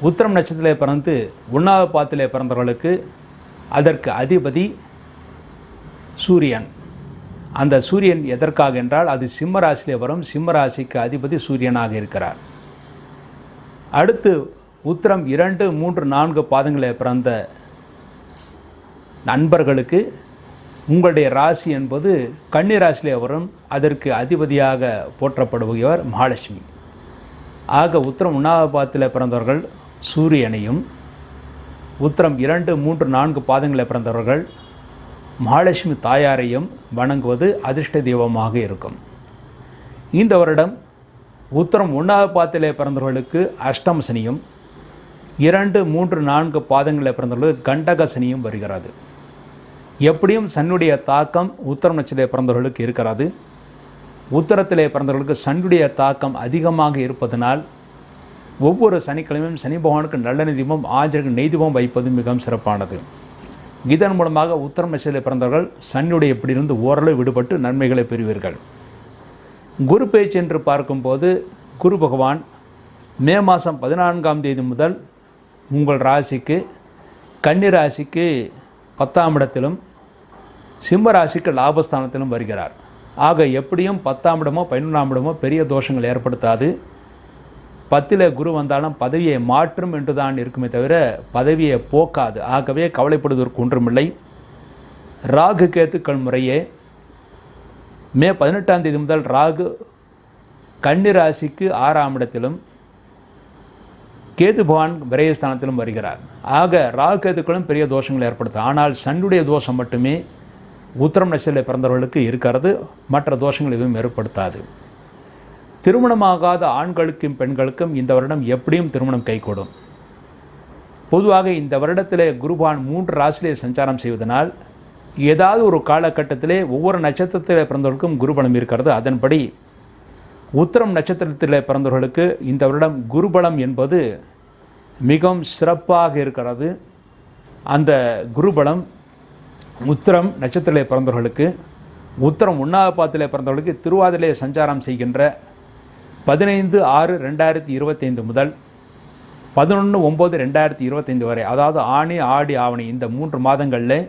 உத்திரம் நட்சத்திரத்திலே பிறந்து உண்ணாவ பாத்திலே பிறந்தவர்களுக்கு அதற்கு அதிபதி சூரியன். அந்த சூரியன் எதற்காக என்றால் அது சிம்ம ராசியிலே வரும். சிம்ம ராசிக்கு அதிபதி சூரியனாக இருக்கிறார். அடுத்து உத்திரம் இரண்டு மூன்று நான்கு பாதங்களே பிறந்த நண்பர்களுக்கு உங்களுடைய ராசி என்பது கன்னி ராசியிலே வரும். அதற்கு அதிபதியாக போற்றப்படுபவர் மகாலட்சுமி. ஆக உத்திரம் உண்ணாதபாத்தில் பிறந்தவர்கள் சூரியனையும் உத்தரம் இரண்டு மூன்று நான்கு பாதங்களில் பிறந்தவர்கள் மகாலட்சுமி தாயாரையும் வணங்குவது அதிர்ஷ்ட தெய்வமாக இருக்கும். இந்த வருடம் உத்தரம் ஒன்றாவது பாதத்திலே பிறந்தவர்களுக்கு அஷ்டமசனியும் இரண்டு மூன்று நான்கு பாதங்களில் பிறந்தவர்களுக்கு கண்டக சனியும் வருகிறது. எப்படியும் சன்னுடைய தாக்கம் உத்தரம் நட்சத்திரத்தில் பிறந்தவர்களுக்கு இருக்கிறது. உத்தரத்திலே பிறந்தவர்களுக்கு சன்னுடைய தாக்கம் அதிகமாக இருப்பதனால் ஒவ்வொரு சனிக்கிழமையும் சனி பகவானுக்கு நல்ல தீபம் ஆஜருக்கு நெய்தீபம் வைப்பது மிகவும் சிறப்பானது. இதன் மூலமாக உத்தரம் நட்சத்திரத்தில் பிறந்தவர்கள் சனியுடைய பிடியிலிருந்து ஓரளவு விடுபட்டு நன்மைகளை பெறுவீர்கள். குரு பேச்சு என்று பார்க்கும்போது குரு பகவான் மே மாதம் பதினான்காம் தேதி முதல் உங்கள் ராசிக்கு கன்னி ராசிக்கு பத்தாம் இடத்திலும் சிம்ம ராசிக்கு லாபஸ்தானத்திலும் வருகிறார். ஆக எப்படியும் பத்தாம் இடமோ பதினொன்றாம் இடமோ பெரிய தோஷங்கள் ஏற்படுத்தாது. பத்தில் குரு வந்தாலும் பதவியை மாற்றும் என்று தான் இருக்குமே தவிர பதவியை போக்காது. ஆகவே கவலைப்படுவதற்கு ஒன்றுமில்லை ராகு கேத்துக்கள் முறையே மே பதினெட்டாம் தேதி முதல் ராகு கன்னி ராசிக்கு ஆறாம் இடத்திலும் கேது பகவான் விரயஸ்தானத்திலும் வருகிறார். ஆக ராகு கேத்துக்களும் பெரிய தோஷங்கள் ஏற்படுத்தும். ஆனால் சண்டுடைய தோஷம் மட்டுமே உத்திரம் நட்சத்திரத்தில் பிறந்தவர்களுக்கு இருக்கிறது. மற்ற தோஷங்கள் எதுவும் ஏற்படுத்தாது. திருமணமாகாத ஆண்களுக்கும் பெண்களுக்கும் இந்த வருடம் எப்படியும் திருமணம் கைகூடும். பொதுவாக இந்த வருடத்திலே குருபான் மூன்று ராசியிலே சஞ்சாரம் செய்வதனால் ஏதாவது ஒரு காலகட்டத்திலே ஒவ்வொரு நட்சத்திரத்தில் பிறந்தவர்களுக்கும் குருபலம் இருக்கிறது. அதன்படி உத்திரம் நட்சத்திரத்தில் பிறந்தவர்களுக்கு இந்த வருடம் குருபலம் என்பது மிகவும் சிறப்பாக இருக்கிறது. அந்த குருபலம் உத்திரம் நட்சத்திரத்தில் பிறந்தவர்களுக்கு உத்திரம் உண்ணாவது பிறந்தவர்களுக்கு திருவாதிலே சஞ்சாரம் செய்கின்ற பதினைந்து ஆறு ரெண்டாயிரத்தி இருபத்தைந்து முதல் பதினொன்று ஒம்பது ரெண்டாயிரத்தி இருபத்தைந்து வரை அதாவது ஆணி ஆடி ஆவணி இந்த மூன்று மாதங்களில்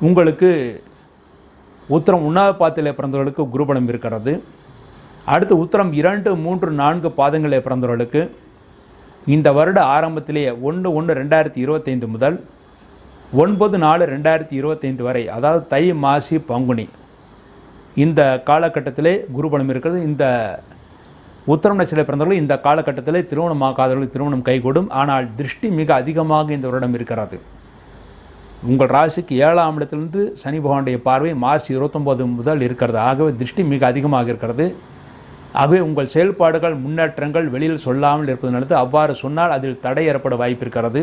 உங்களுக்கு உத்தரம் உண்ணாவது பாத்திலே பிறந்தவர்களுக்கு குருபலம் இருக்கிறது. அடுத்து உத்தரம் இரண்டு மூன்று நான்கு பாதங்களில் பிறந்தவர்களுக்கு இந்த வருட ஆரம்பத்திலேயே ஒன்று ஒன்று ரெண்டாயிரத்தி இருபத்தைந்து முதல் ஒன்பது நாலு ரெண்டாயிரத்தி இருபத்தைந்து வரை அதாவது தை மாசி பங்குனி இந்த காலகட்டத்திலே குருபலம் இருக்கிறது. இந்த உத்தரம் நட்சத்திர பிறந்தவர்கள் இந்த காலகட்டத்தில் திருமணம் ஆகாதவர்கள் திருமணம் கைகூடும். ஆனால் திருஷ்டி மிக அதிகமாக இந்த வருடம் இருக்கிறது. உங்கள் ராசிக்கு ஏழாம் இடத்திலிருந்து சனி பகவானுடைய பார்வை மார்ச் இருபத்தொம்போது முதல் இருக்கிறது. ஆகவே திருஷ்டி மிக அதிகமாக இருக்கிறது. ஆகவே உங்கள் செயல்பாடுகள் முன்னேற்றங்கள் வெளியில் சொல்லாமல் இருப்பது நல்லது. அவ்வாறு சொன்னால் அதில் தடை ஏற்பட வாய்ப்பு இருக்கிறது.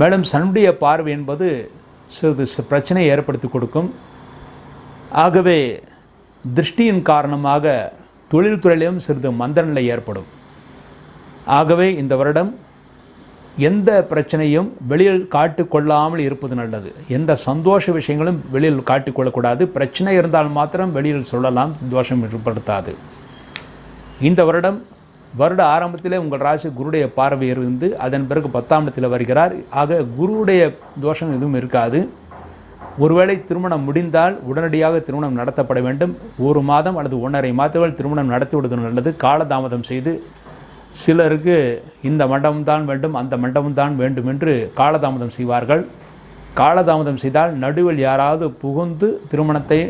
மேலும் சனுடைய பார்வை என்பது சிறிது பிரச்சனையை ஏற்படுத்தி கொடுக்கும். ஆகவே திருஷ்டியின் காரணமாக தொழில்துறையிலும் சிறிது மந்தநிலை ஏற்படும். ஆகவே இந்த வருடம் எந்த பிரச்சனையும் வெளியில் காட்டிக்கொள்ளாமல் இருப்பது நல்லது. எந்த சந்தோஷ விஷயங்களும் வெளியில் காட்டிக்கொள்ளக்கூடாது. பிரச்சனை இருந்தால் மாத்திரம் வெளியில் சொல்லலாம் தோஷம் ஏற்படுத்தாது. இந்த வருடம் வருட ஆரம்பத்திலே உங்கள் ராசி குருடைய பார்வை இருந்து அதன் பிறகு பத்தாம் இடத்தில் வருகிறார். ஆக குருவுடைய தோஷம் எதுவும் இருக்காது. ஒருவேளை திருமணம் முடிந்தால் உடனடியாக திருமணம் நடத்தப்பட வேண்டும். ஒரு மாதம் அல்லது ஒன்றரை மாதங்கள் திருமணம் நடத்திவிடுவது நல்லது. காலதாமதம் செய்து சிலருக்கு இந்த மண்டபம் தான் வேண்டும் அந்த மண்டபம் தான் வேண்டும் என்று காலதாமதம் செய்வார்கள். காலதாமதம் செய்தால் நடுவில் யாராவது புகுந்து திருமணத்தை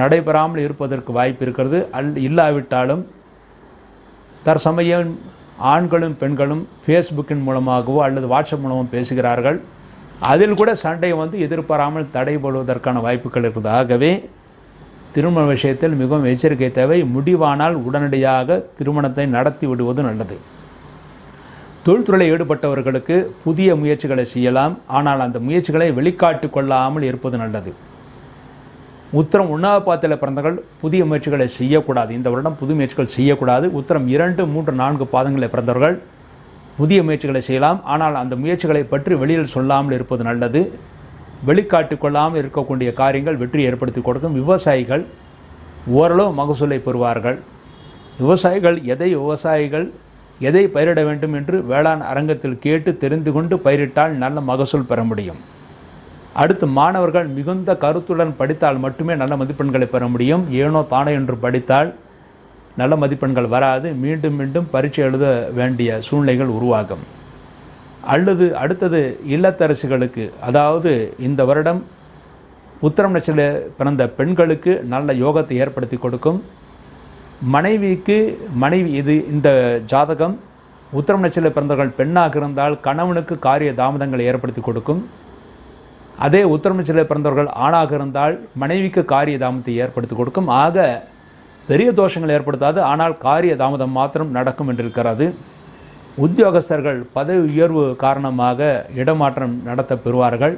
நடைபெறாமல் இருப்பதற்கு வாய்ப்பு இருக்கிறது. அல் இல்லாவிட்டாலும் தற்சமயம் ஆண்களும் பெண்களும் ஃபேஸ்புக்கின் மூலமாகவோ அல்லது வாட்ஸ்அப் மூலமோ பேசுகிறார்கள். அதில் கூட சண்டை வந்து எதிர்பாராமல் தடைபடுவதற்கான வாய்ப்புகள் இருக்குது ஆகவே திருமண விஷயத்தில் மிகவும் எச்சரிக்கை தேவை. முடிவானால் உடனடியாக திருமணத்தை நடத்தி விடுவது நல்லது. தொழில்துறையில் ஈடுபட்டவர்களுக்கு புதிய முயற்சிகளை செய்யலாம். ஆனால் அந்த முயற்சிகளை வெளிக்காட்டு கொள்ளாமல் இருப்பது நல்லது. உத்தரம் உண்ணாவது பாத்தியில் பிறந்தவர்கள் புதிய முயற்சிகளை செய்யக்கூடாது. இந்த வருடம் புது முயற்சிகள் செய்யக்கூடாது. உத்தரம் இரண்டு மூன்று நான்கு பாதங்களில் பிறந்தவர்கள் புதிய முயற்சிகளை செய்யலாம். ஆனால் அந்த முயற்சிகளை பற்றி வெளியில் சொல்லாமல் இருப்பது நல்லது. வெளிக்காட்டு கொள்ளாமல் இருக்கக்கூடிய காரியங்கள் வெற்றி ஏற்படுத்தி கொடுக்கும். விவசாயிகள் ஓரளவு மகசூலை பெறுவார்கள். விவசாயிகள் எதை விவசாயிகள் எதை பயிரிட வேண்டும் என்று வேளாண் அரங்கத்தில் கேட்டு தெரிந்து கொண்டு பயிரிட்டால் நல்ல மகசூல் பெற முடியும். அடுத்து மாணவர்கள் மிகுந்த கருத்துடன் படித்தால் மட்டுமே நல்ல மதிப்பெண்களை பெற முடியும். ஏனோ தானே என்று படித்தால் நல்ல மதிப்பெண்கள் வராது. மீண்டும் மீண்டும் பரீட்சை எழுத வேண்டிய சூழ்நிலைகள் உருவாகும். அல்லது அடுத்தது இல்லத்தரசிகளுக்கு அதாவது இந்த வருடம் உத்தரம் நட்சத்திர பிறந்த பெண்களுக்கு நல்ல யோகத்தை ஏற்படுத்தி கொடுக்கும். மனைவிக்கு மனைவி இது இந்த ஜாதகம் உத்தரம் நட்சத்திர பிறந்தவர்கள் பெண்ணாக இருந்தால் கணவனுக்கு காரிய தாமதங்களை ஏற்படுத்தி கொடுக்கும். அதே உத்தரம் நட்சத்திர பிறந்தவர்கள் ஆணாக இருந்தால் மனைவிக்கு காரிய தாமதத்தை ஏற்படுத்தி கொடுக்கும். ஆக பெரிய தோஷங்கள் ஏற்படுத்தாது. ஆனால் காரிய தாமதம் மாத்திரம் நடக்கும் என்றிருக்கிறது. உத்தியோகஸ்தர்கள் பதவி உயர்வு காரணமாக இடமாற்றம் நடத்த பெறுவார்கள்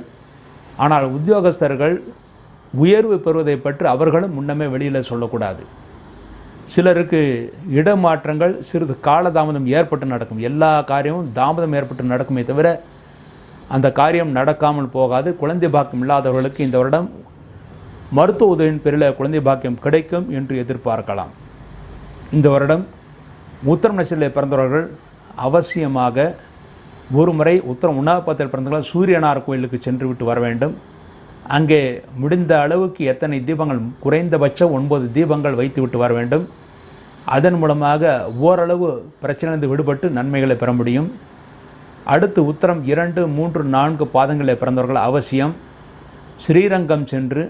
ஆனால் உத்தியோகஸ்தர்கள் உயர்வு பெறுவதை பற்றி அவர்களும் முன்னமே வெளியில் சொல்லக்கூடாது. சிலருக்கு இடமாற்றங்கள் சிறிது காலதாமதம் ஏற்பட்டு நடக்கும். எல்லா காரியமும் தாமதம் ஏற்பட்டு நடக்குமே தவிர அந்த காரியம் நடக்காமல் போகாது. குழந்தை பாக்கம் இல்லாதவர்களுக்கு இந்த வருடம் மருத்துவ உதவியின் பேரில் குழந்தை பாக்கியம் கிடைக்கும் என்று எதிர்பார்க்கலாம். இந்த வருடம் உத்தரம் நட்சத்திரத்தில் பிறந்தவர்கள் அவசியமாக ஒரு முறை உத்தரம் உண்ணாபத்தில் பிறந்தவர்கள் சூரியனார் கோயிலுக்கு சென்று விட்டு வர வேண்டும். அங்கே முடிந்த அளவுக்கு எத்தனை தீபங்கள் குறைந்தபட்சம் ஒன்பது தீபங்கள் வைத்து விட்டு வர வேண்டும். அதன் மூலமாக ஓரளவு பிரச்சனைந்து விடுபட்டு நன்மைகளை பெற முடியும். அடுத்து உத்தரம் இரண்டு மூன்று நான்கு பாதங்களில் பிறந்தவர்கள் அவசியம். ஸ்ரீரங்கம் சென்று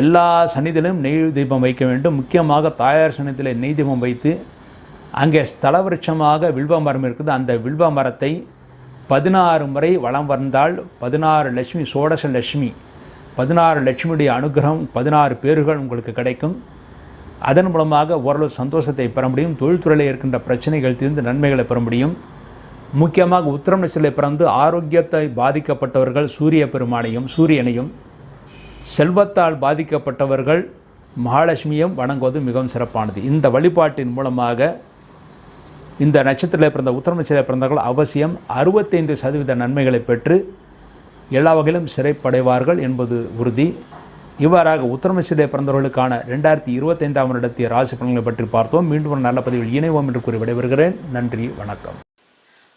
எல்லா சன்னிதிலும் நெய் தீபம் வைக்க வேண்டும். முக்கியமாக தாயார் சன்னிதியில் நெய் தீபம் வைத்து அங்கே ஸ்தல விருட்சமாக வில்வ மரம் இருக்குது. அந்த வில்வ மரத்தை பதினாறு முறை வளம் வந்தால் பதினாறு லட்சுமி சோடச லட்சுமி பதினாறு லட்சுமியுடைய அனுகிரகம் பதினாறு பேர்கள் உங்களுக்கு கிடைக்கும். அதன் மூலமாக ஓரளவு சந்தோஷத்தை பெற முடியும். தொழில்துறையில் இருக்கின்ற பிரச்சனைகள் தீர்ந்து நன்மைகளை பெற முடியும். முக்கியமாக உத்திரம் நட்சத்திரத்தில் பிறந்து ஆரோக்கியத்தை பாதிக்கப்பட்டவர்கள் சூரிய பெருமானையும் சூரியனையும் செல்வத்தால் பாதிக்கப்பட்டவர்கள் மகாலட்சுமியும் வணங்குவது மிகவும் சிறப்பானது. இந்த வழிபாட்டின் மூலமாக இந்த நட்சத்திரத்தில் பிறந்த உத்தரம் நட்சத்திரத்தில் பிறந்தவர்கள் அவசியம் அறுபத்தைந்து சதவீத நன்மைகளை பெற்று எல்லா வகையிலும் சிறைப்படைவார்கள் என்பது உறுதி. இவ்வாறாக உத்தரம் நட்சத்திரத்தில் பிறந்தவர்களுக்கான ரெண்டாயிரத்தி இருபத்தைந்தாம் வருடத்திய ராசி பலன்களை பற்றி பார்த்தோம். மீண்டும் ஒரு நல்ல பதிவில் இணைவோம் என்று கூறி விடைபெறுகிறேன். நன்றி வணக்கம்.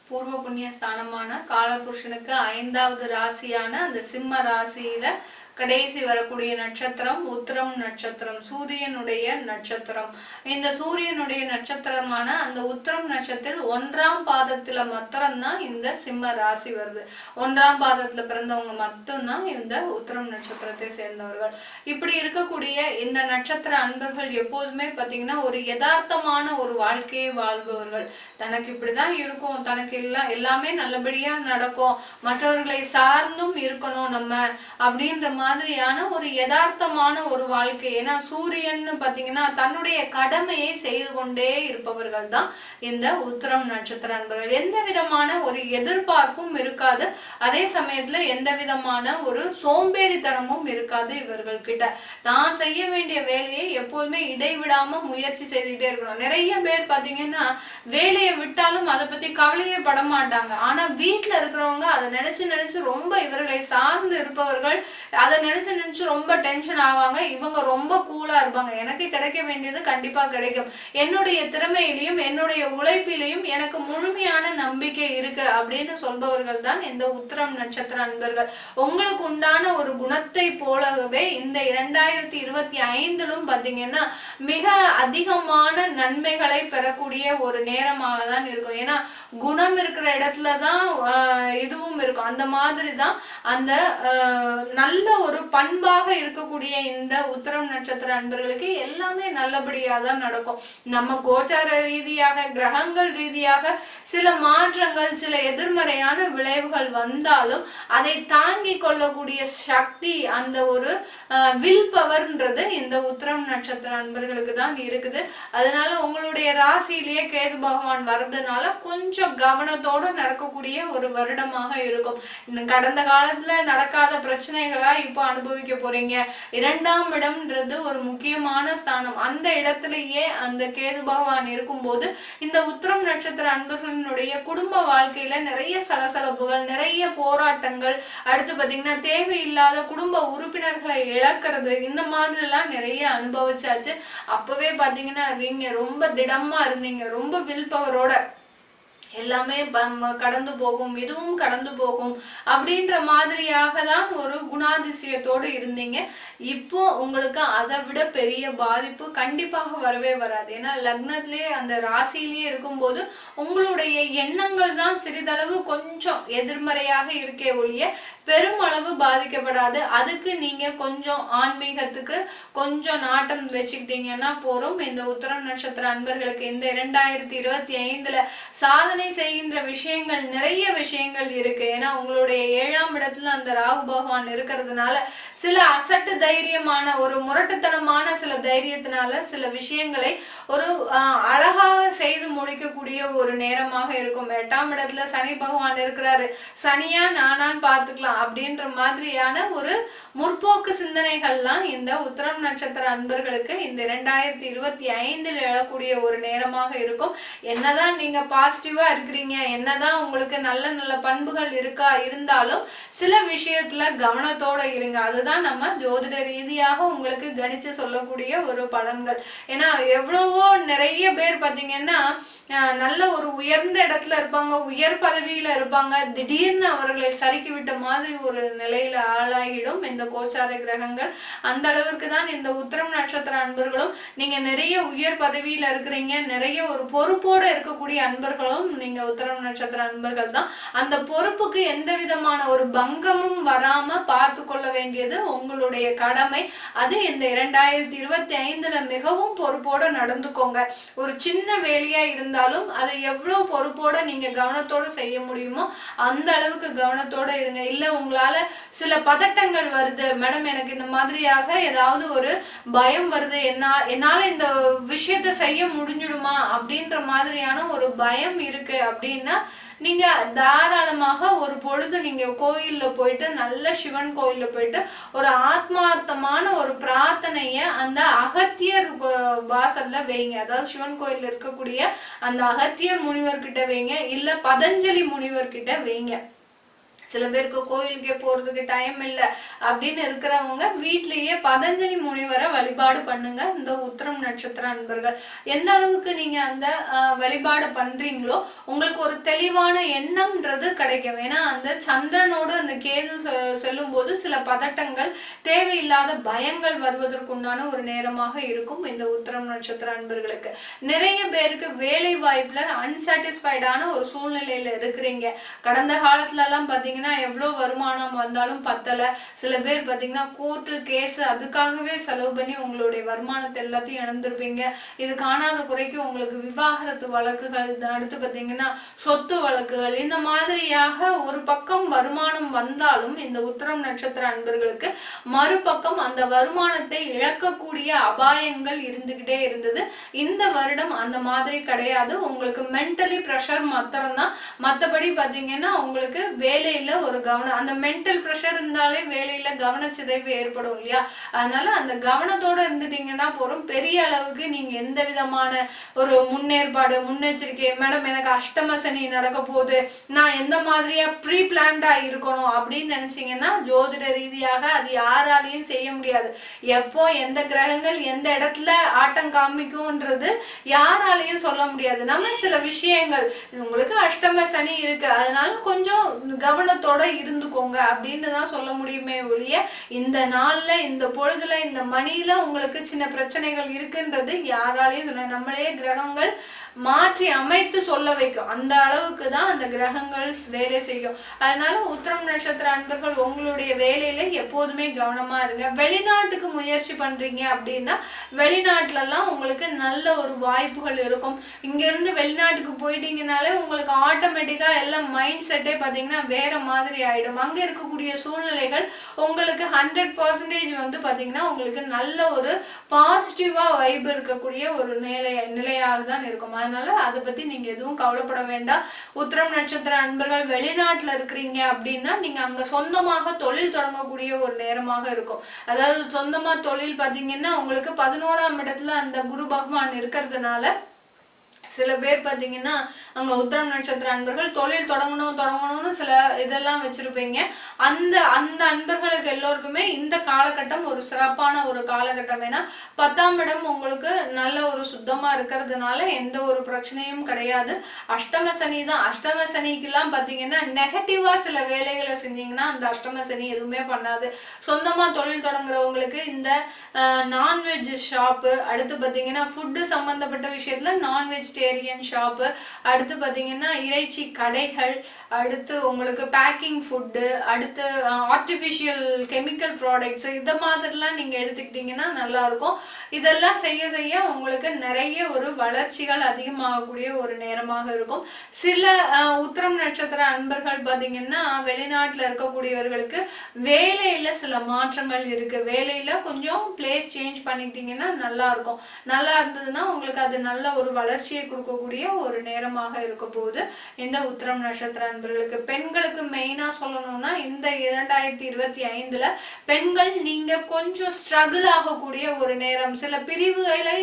பூர்வ புண்ணிய ஸ்தானமான காலபுருஷனுக்கு ஐந்தாவது ராசியான அந்த சிம்ம ராசியில் கடைசி வரக்கூடிய நட்சத்திரம் உத்திரம் நட்சத்திரம் சூரியனுடைய நட்சத்திரம். இந்த சூரியனுடைய நட்சத்திரமான அந்த உத்திரம் நட்சத்திரம் ஒன்றாம் பாதத்துல மாத்திரம்தான் இந்த சிம்ம ராசி வருது. ஒன்றாம் பாதத்துல பிறந்தவங்க மட்டும்தான் இந்த உத்திரம் நட்சத்திரத்தை சேர்ந்தவர்கள். இப்படி இருக்கக்கூடிய இந்த நட்சத்திர அன்பர்கள் எப்போதுமே பாத்தீங்கன்னா ஒரு யதார்த்தமான ஒரு வாழ்க்கையை வாழ்பவர்கள். தனக்கு இப்படிதான் இருக்கும் தனக்கு எல்லாம் எல்லாமே நல்லபடியா நடக்கும். மற்றவர்களை சார்ந்தும் இருக்கணும் நம்ம அப்படின்ற மாதிரி மாதிரியான ஒரு யதார்த்தமான ஒரு வாழ்க்கை. ஏன்னா சூரியன் பார்த்தீங்கன்னா தன்னுடைய கடமையை செய்து கொண்டே இருப்பவர்கள் தான் இந்த உத்தரம் நட்சத்திர அன்பர்கள். எந்த விதமான ஒரு எதிர்பார்ப்பும் இருக்காது. அதே சமயத்துல எந்த விதமான ஒரு சோம்பேறித்தனமும் இருக்காது இவர்கள் கிட்ட தான் செய்ய வேண்டிய வேலையை எப்போதுமே இடைவிடாம முயற்சி செய்துட்டே இருக்கணும். நிறைய பேர் பாத்தீங்கன்னா வேலையை விட்டாலும் அதை பத்தி கவலையே பட மாட்டாங்க. ஆனா வீட்டுல இருக்கிறவங்க அதை நினைச்சு நினைச்சு ரொம்ப இவர்களை சார்ந்து இருப்பவர்கள் அதை அதை நினைச்சு நினைச்சு ரொம்ப டென்ஷன் ஆவாங்க. இவங்க ரொம்ப கூலா இருப்பாங்க. எனக்கு கிடைக்க வேண்டியது கண்டிப்பா கிடைக்கும். என்னுடைய திறமையிலையும் என்னுடைய உழைப்பிலையும் எனக்கு முழுமையான நம்பிக்கை இருக்கு அப்படின்னு சொல்பவர்கள் தான் இந்த உத்திரம் நட்சத்திர அன்பர்கள். உங்களுக்கு உண்டான ஒரு குணத்தை போலவே இந்த இரண்டாயிரத்தி இருபத்தி ஐந்திலும் பாத்தீங்கன்னா மிக அதிகமான நன்மைகளை பெறக்கூடிய ஒரு நேரமாக தான் இருக்கும். ஏன்னா குணம் இருக்கிற இடத்துல தான் இதுவும் இருக்கும். அந்த மாதிரி தான் அந்த நல்ல ஒரு பண்பாக இருக்கக்கூடிய இந்த உத்திரம் நட்சத்திர அன்பர்களுக்கு எல்லாமே நல்லபடியாக தான் நடக்கும். நம்ம கோச்சார ரீதியாக கிரகங்கள் ரீதியாக சில மாற்றங்கள் சில எதிர்மறையான விளைவுகள் வந்தாலும் அதை தாங்கி கொள்ளக்கூடிய சக்தி அந்த ஒரு வில் பவர்ன்றது இந்த உத்திரம் நட்சத்திர அன்பர்களுக்கு தான் இருக்குது. அதனால உங்களுடைய ராசியிலேயே கேது பகவான் வர்றதுனால கொஞ்சம் கவனத்தோட நடக்கக்கூடிய ஒரு வருடமாக இருக்கும். கடந்த காலத்துல நடக்காத பிரச்சனைகளா இப்போ அனுபவிக்க போறீங்க. இரண்டாம் இடம்ன்றது ஒரு முக்கியமான ஸ்தானம். அந்த இடத்துலயே அந்த கேது பகவான் இருக்கும்போது இந்த உத்திரம் நட்சத்திர அன்பர்களினுடைய குடும்ப வாழ்க்கையில நிறைய சலசலப்புகள் நிறைய போராட்டங்கள் அடுத்து பாத்தீங்கன்னா தேவையில்லாத குடும்ப உறுப்பினர்களை இழக்கிறது இந்த மாதிரி எல்லாம் நிறைய அனுபவிச்சாச்சு. அப்பவே பாத்தீங்கன்னா நீங்க ரொம்ப திடமா இருந்தீங்க. ரொம்ப வில் பவரோட எல்லாமே கடந்து போகும் இதுவும் கடந்து போகும் அப்படின்ற மாதிரியாக தான் ஒரு குணாதிசயத்தோடு இருந்தீங்க. இப்போ உங்களுக்கு அதை விட பெரிய பாதிப்பு கண்டிப்பாக வரவே வராது. ஏன்னா லக்னத்திலேயே அந்த ராசியிலேயே இருக்கும்போது உங்களுடைய எண்ணங்கள் தான் சிறிதளவு கொஞ்சம் எதிர்மறையாக இருக்கே ஒழிய பெருமளவு பாதிக்கப்படாது. அதுக்கு நீங்க கொஞ்சம் ஆன்மீகத்துக்கு கொஞ்சம் நாட்டம் வச்சுக்கிட்டீங்கன்னா போறோம் இந்த உத்தரம் நட்சத்திர அன்பர்களுக்கு இந்த இரண்டாயிரத்தி இருபத்தி ஐந்துல சாதனை செய்கின்ற விஷயங்கள் நிறைய விஷயங்கள் இருக்கு. ஏன்னா உங்களுடைய ஏழாம் இடத்துல அந்த ராகு பகவான் இருக்கிறதுனால சில அசட்டு தைரியமான ஒரு முரட்டுத்தனமான சில தைரியத்தினால சில விஷயங்களை ஒரு அழகாக செய்து முடிக்கக்கூடிய ஒரு நேரமாக இருக்கும். எட்டாம் இடத்துல சனி பகவான் இருக்கிறாரு. சனியா நானான்னு பார்த்துக்கலாம். அப்படின்ற மாதிரியான ஒரு முற்போக்கு சிந்தனைகள்லாம் இந்த உத்தரம் நட்சத்திர அன்பர்களுக்கு இந்த இரண்டாயிரத்தி இருபத்தி ஐந்தில் எழக்கூடிய ஒரு நேரமாக இருக்கும். என்னதான் நீங்க பாசிட்டிவா இருக்கிறீங்க என்னதான் உங்களுக்கு நல்ல நல்ல பண்புகள் இருக்கா இருந்தாலும் சில விஷயத்துல கவனத்தோட இருங்க. தான் நம்ம ஜோதிட ரீதியாக உங்களுக்கு கணிச்சு சொல்லக்கூடிய ஒரு பலன்கள். ஏன்னா எவ்வளவோ நிறைய பேர் பார்த்தீங்கன்னா நல்ல ஒரு உயர்ந்த இடத்துல இருப்பாங்க உயர் பதவியில இருப்பாங்க. திடீர்னு அவர்களை சறுக்கி விட்ட மாதிரி ஒரு நிலையில ஆளாகிடும் இந்த கோச்சார கிரகங்கள். அந்த அளவிற்கு தான் இந்த உத்திரம் நட்சத்திர அன்பர்களும் நீங்க நிறைய உயர் பதவியில இருக்கிறீங்க நிறைய ஒரு பொறுப்போட இருக்கக்கூடிய அன்பர்களும் நீங்க உத்திரம் நட்சத்திர அன்பர்கள் தான். அந்த பொறுப்புக்கு எந்த விதமான ஒரு பங்கமும் வராம பார்த்து கொள்ள வேண்டியது உங்களுடைய கடமை. அது இந்த இரண்டாயிரத்தி இருபத்தி ஐந்துல மிகவும் பொறுப்போட நடந்துக்கோங்க. ஒரு சின்ன வேலையா இருந்தாலும் அதை எவ்வளோ பொறுப்போட நீங்கள் கவனத்தோடு செய்ய முடியுமோ அந்த அளவுக்கு கவனத்தோடு இருங்க. இல்லை உங்களால் சில பதட்டங்கள் வருது. மேடம் எனக்கு இந்த மாதிரியாக ஏதாவது ஒரு பயம் வருது. என்ன என்னால் இந்த விஷயத்த செய்ய முடிஞ்சிடுமா? அப்படின்ற மாதிரியான ஒரு பயம் இருக்குது அப்படின்னா நீங்க தாராளமாக ஒரு பொழுது நீங்க கோயில்ல போயிட்டு நல்ல சிவன் கோயில்ல போயிட்டு ஒரு ஆத்மார்த்தமான ஒரு பிரார்த்தனைய அந்த அகத்தியர் வாசல்ல வைங்க. அதாவது சிவன் கோயில்ல இருக்கக்கூடிய அந்த அகத்தியர் முனிவர்கிட்ட வைங்க. இல்ல பதஞ்சலி முனிவர்கிட்ட வைங்க. சில பேருக்கு கோயிலுக்கே போறதுக்கு டைம் இல்ல. அப்படின்னு இருக்கிறவங்க வீட்லயே பதஞ்சலி முனிவரை வழிபாடு பண்ணுங்க. இந்த உத்திரம் நட்சத்திர அன்பர்கள். எந்த அளவுக்கு நீங்க அந்த வழிபாடு பண்றீங்களோ உங்களுக்கு ஒரு தெளிவான எண்ணம்ன்றது கிடைக்கும். ஏன்னா அந்த சந்திரனோடு அந்த கேது செல்லும் போது சில பதட்டங்கள் தேவையில்லாத பயங்கள் வருவதற்குண்டான ஒரு நேரமாக இருக்கும் இந்த உத்திரம் நட்சத்திர அன்பர்களுக்கு. நிறைய பேருக்கு வேலை வாய்ப்புல அன்சாட்டிஸ்ஃபைடான ஒரு சூழ்நிலையில இருக்கிறீங்க. கடந்த காலத்துல எல்லாம் பாத்தீங்கன்னா பார்த்தீங்கன்னா எவ்வளோ வருமானம் வந்தாலும் பத்தலை. சில பேர் பார்த்தீங்கன்னா கோர்ட்டு கேஸு அதுக்காகவே செலவு பண்ணி உங்களுடைய வருமானத்தை எல்லாத்தையும் இழந்திருப்பீங்க. இது காணாத குறைக்கு உங்களுக்கு விவாகரத்து வழக்குகள் அடுத்து பார்த்தீங்கன்னா சொத்து வழக்குகள் இந்த மாதிரியாக ஒரு பக்கம் வருமானம் வந்தாலும் இந்த உத்தரம் நட்சத்திர அன்பர்களுக்கு மறுபக்கம் அந்த வருமானத்தை இழக்கக்கூடிய அபாயங்கள் இருந்துகிட்டே இருந்தது. இந்த வருடம் அந்த மாதிரி கிடையாது. உங்களுக்கு மென்டலி ப்ரெஷர் மாத்திரம்தான். மற்றபடி பார்த்தீங்கன்னா உங்களுக்கு வேலையில் ஒரு கவனம் அந்த மென்டல் ப்ரெஷர் இருந்தாலே வேலையில கவன சிதைவு ஏற்படும் இல்லையா? அதனால அந்த கவனத்தோட இருந்துட்டீங்கன்னா போறோம் பெரிய அளவுக்கு நீங்க எந்த விதமான ஒரு முன்னேற்பாடு முன்னெச்சரிக்கை மேடம் எனக்கு அஷ்டம சனி நடக்க போகுது. நான் எந்த மாதிரியா ப்ரீ பிளான்டா இருக்கணும்? அப்படின்னு நினைச்சீங்கன்னா ஜோதிட ரீதியாக அது யாராலையும் செய்ய முடியாது. எப்போ எந்த கிரகங்கள் எந்த இடத்துல ஆட்டம் காமிக்கும்ன்றது யாராலையும் சொல்ல முடியாது. நம்ம சில விஷயங்கள் உங்களுக்கு அஷ்டம சனி இருக்கு. அதனால கொஞ்சம் கவனம் கவனத்தோட இருந்துக்கோங்க அப்படின்னு தான் சொல்ல முடியுமே ஒழிய இந்த நாள்ல இந்த பொழுதுல இந்த மணியில உங்களுக்கு சின்ன பிரச்சனைகள் இருக்குன்றது யாராலையும் சொல்ல நம்மளே கிரகங்கள் மாற்றி அமைத்து சொல்ல வைக்கும். அந்த அளவுக்கு தான் அந்த கிரகங்கள் வேலை செய்யும். அதனால உத்திரம் நட்சத்திர அன்பர்கள் உங்களுடைய வேலையில எப்போதுமே கவனமா இருங்க. வெளிநாட்டுக்கு முயற்சி பண்றீங்க அப்படின்னா வெளிநாட்டுலலாம் உங்களுக்கு நல்ல ஒரு வாய்ப்புகள் இருக்கும். இங்கேருந்து வெளிநாட்டுக்கு போயிட்டீங்கனாலே உங்களுக்கு ஆட்டோமேட்டிக்கா எல்லாம் மைண்ட் செட்டே பார்த்தீங்கன்னா வேற மாதிரி ஆயிடும். அங்கே இருக்கக்கூடிய சூழ்நிலைகள் உங்களுக்கு ஹண்ட்ரட் பர்சன்டேஜ் வந்து பார்த்தீங்கன்னா உங்களுக்கு நல்ல ஒரு பாசிட்டிவா வைப் இருக்கக்கூடிய ஒரு நிலை நிலையாக தான் இருக்கும். அதனால அதை பத்தி நீங்க எதுவும் கவலைப்பட வேண்டாம். உத்திரம் நட்சத்திர அன்பர்கள் வெளிநாட்டுல இருக்கிறீங்க அப்படின்னா நீங்க அங்க சொந்தமாக தொழில் தொடங்கக்கூடிய ஒரு நேரமாக இருக்கும். அதாவது சொந்தமா தொழில் பாத்தீங்கன்னா உங்களுக்கு பதினோராம் இடத்துல அந்த குரு பகவான் இருக்கிறதுனால சில பேர் பார்த்தீங்கன்னா அங்கே உத்திரம் நட்சத்திர அன்பர்கள் தொழில் தொடங்கணும் தொடங்கணும்னு சில இதெல்லாம் வச்சுருப்பீங்க. அந்த அந்த அன்பர்களுக்கு எல்லோருக்குமே இந்த காலகட்டம் ஒரு சிறப்பான ஒரு காலகட்டம். ஏன்னா பத்தாம் இடம் உங்களுக்கு நல்ல ஒரு சுத்தமாக இருக்கிறதுனால எந்த ஒரு பிரச்சனையும் கிடையாது. அஷ்டம சனி தான். அஷ்டம சனிக்கெல்லாம் பார்த்தீங்கன்னா நெகட்டிவாக சில வேலைகளை செஞ்சீங்கன்னா அந்த அஷ்டம சனி எதுவுமே பண்ணாது. சொந்தமாக தொழில் தொடங்குறவங்களுக்கு இந்த நான்வெஜ் ஷாப்பு அடுத்து பார்த்தீங்கன்னா ஃபுட்டு சம்மந்தப்பட்ட விஷயத்தில் நான்வெஜ் வெஜிடேரியன் ஷாப்பு அடுத்து பார்த்தீங்கன்னா இறைச்சி கடைகள் அடுத்து உங்களுக்கு பேக்கிங் ஃபுட்டு அடுத்து ஆர்டிஃபிஷியல் கெமிக்கல் ப்ராடக்ட்ஸ் இந்த மாதிரிலாம் நீங்கள் எடுத்துக்கிட்டிங்கன்னா நல்லாயிருக்கும். இதெல்லாம் செய்ய செய்ய உங்களுக்கு நிறைய ஒரு வளர்ச்சிகள் அதிகமாகக்கூடிய ஒரு நேரமாக இருக்கும். சில உத்திரம் நட்சத்திர அன்பர்கள் பார்த்தீங்கன்னா வெளிநாட்டில் இருக்கக்கூடியவர்களுக்கு வேலையில் சில மாற்றங்கள் இருக்குது வேலையில் கொஞ்சம் பிளேஸ் சேஞ்ச் பண்ணிக்கிட்டிங்கன்னா நல்லா இருக்கும் நல்லா இருந்ததுன்னா உங்களுக்கு அது நல்ல ஒரு வளர்ச்சியை கொடுக்கக்கூடிய ஒரு நேரமாக இருக்க போகுது. இந்த உத்திரம் நட்சத்திர அன்பர்களுக்கு பெண்களுக்கு மெயினாக சொல்லணும்னா இந்த இரண்டாயிரத்தி இருபத்தி ஐந்துல பெண்கள் நீங்க கொஞ்சம் ஸ்ட்ரகிள் ஆகக்கூடிய ஒரு நேரம். சில பிரிவுகளை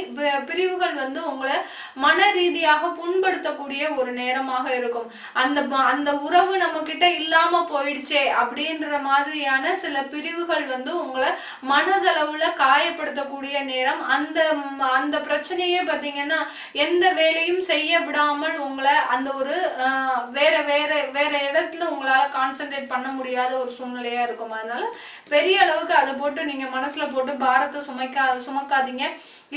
பிரிவுகள் வந்து உங்களை மன ரீதியாக புண்படுத்தக்கூடிய ஒரு நேரமாக இருக்கும். அந்த அந்த உறவு நம்ம கிட்ட இல்லாம போயிடுச்சே அப்படின்ற மாதிரியான சில பிரிவுகள் வந்து உங்களை மனதளவுல காயப்படுத்தக்கூடிய நேரம். அந்த அந்த பிரச்சனையே பாத்தீங்கன்னா எந்த வேலையும் செய்ய விடாமல் உங்களை அந்த ஒரு ஆஹ், வேற வேற வேற இடத்துல உங்களால கான்சென்ட்ரேட் பண்ண முடியாத ஒரு சூழ்நிலையா இருக்கும். அதனால பெரிய அளவுக்கு அதை போட்டு நீங்க மனசுல போட்டு பாரத்தை சுமைக்கா சுமக்காதீங்க.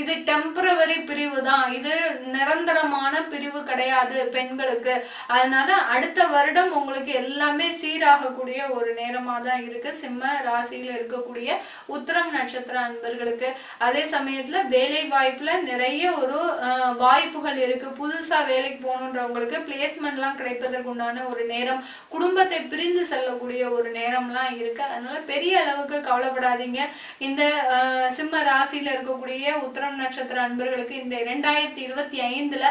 இது டெம்பரவரி பிரிவு தான் இது நிரந்தரமான பிரிவு கிடையாது பெண்களுக்கு. அதனால அடுத்த வருடம் உங்களுக்கு எல்லாமே சீராகக்கூடிய ஒரு நேரமா தான் இருக்கு. சிம்ம ராசியில இருக்கக்கூடிய உத்திரம் நட்சத்திர அன்பர்களுக்கு. அதே சமயத்துல வேலை வாய்ப்புல நிறைய ஒரு வாய்ப்புகள் இருக்கு. புதுசா வேலைக்கு போகணுன்றவங்களுக்கு பிளேஸ்மெண்ட்லாம் கிடைப்பதற்கு உண்டான ஒரு நேரம். குடும்பத்தை பிரிந்து செல்லக்கூடிய ஒரு நேரம்லாம் இருக்கு. அதனால பெரிய அளவுக்கு கவலைப்படாதீங்க. இந்த சிம்ம ராசியில இருக்கக்கூடிய உத்திரம் நட்சத்திர அன்பர்களுக்கு இந்த இரண்டாயிரத்தி இருபத்தி ஐந்துல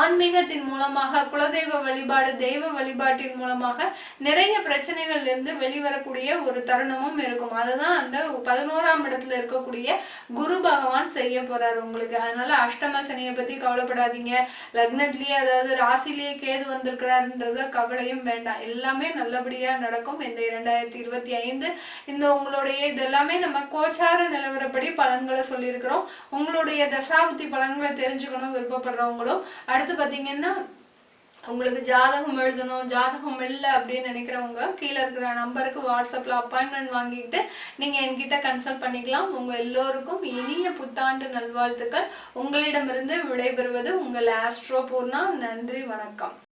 ஆன்மீகத்தின் மூலமாக குலதெய்வ வழிபாடு தெய்வ வழிபாட்டின் மூலமாக நிறைய பிரச்சனைகள்ல இருந்து வெளிவரக்கூடிய ஒரு தருணமும் இருக்கும். அதுதான் அந்த பதினோராம் இடத்துல இருக்கக்கூடிய குரு பகவான் செய்ய போறாரு உங்களுக்கு. அதனால அஷ்டம சனியை பத்தி கவலைப்படாதீங்க. லக்னத்திலேயே அதாவது ராசிலேயே கேது வந்திருக்கிறாருன்றத கவலையும் வேண்டாம். எல்லாமே நல்லபடியா நடக்கும் இந்த இரண்டாயிரத்தி இருபத்தி ஐந்து. இந்த உங்களுடைய இதெல்லாமே நம்ம கோச்சார நிலவரப்படி பலன்களை சொல்லியிருக்கிறோம். உங்களுடைய தசாபுத்தி பலன்களை தெரிஞ்சுக்கணும் விருப்பப்படுறவங்களும் அடுத்து பார்த்தீங்கன்னா உங்களுக்கு ஜாதகம் எழுதணும் ஜாதகம் இல்லை அப்படின்னு நினைக்கிறவங்க கீழே இருக்கிற நம்பருக்கு வாட்ஸ்அப்பில் அப்பாயின்மெண்ட் வாங்கிட்டு நீங்கள் என்கிட்ட கன்சல்ட் பண்ணிக்கலாம். உங்கள் எல்லோருக்கும் இனிய புத்தாண்டு நல்வாழ்த்துக்கள். உங்களிடமிருந்து விடைபெறுவது உங்கள் ஆஸ்ட்ரோ பூர்ணா. நன்றி வணக்கம்.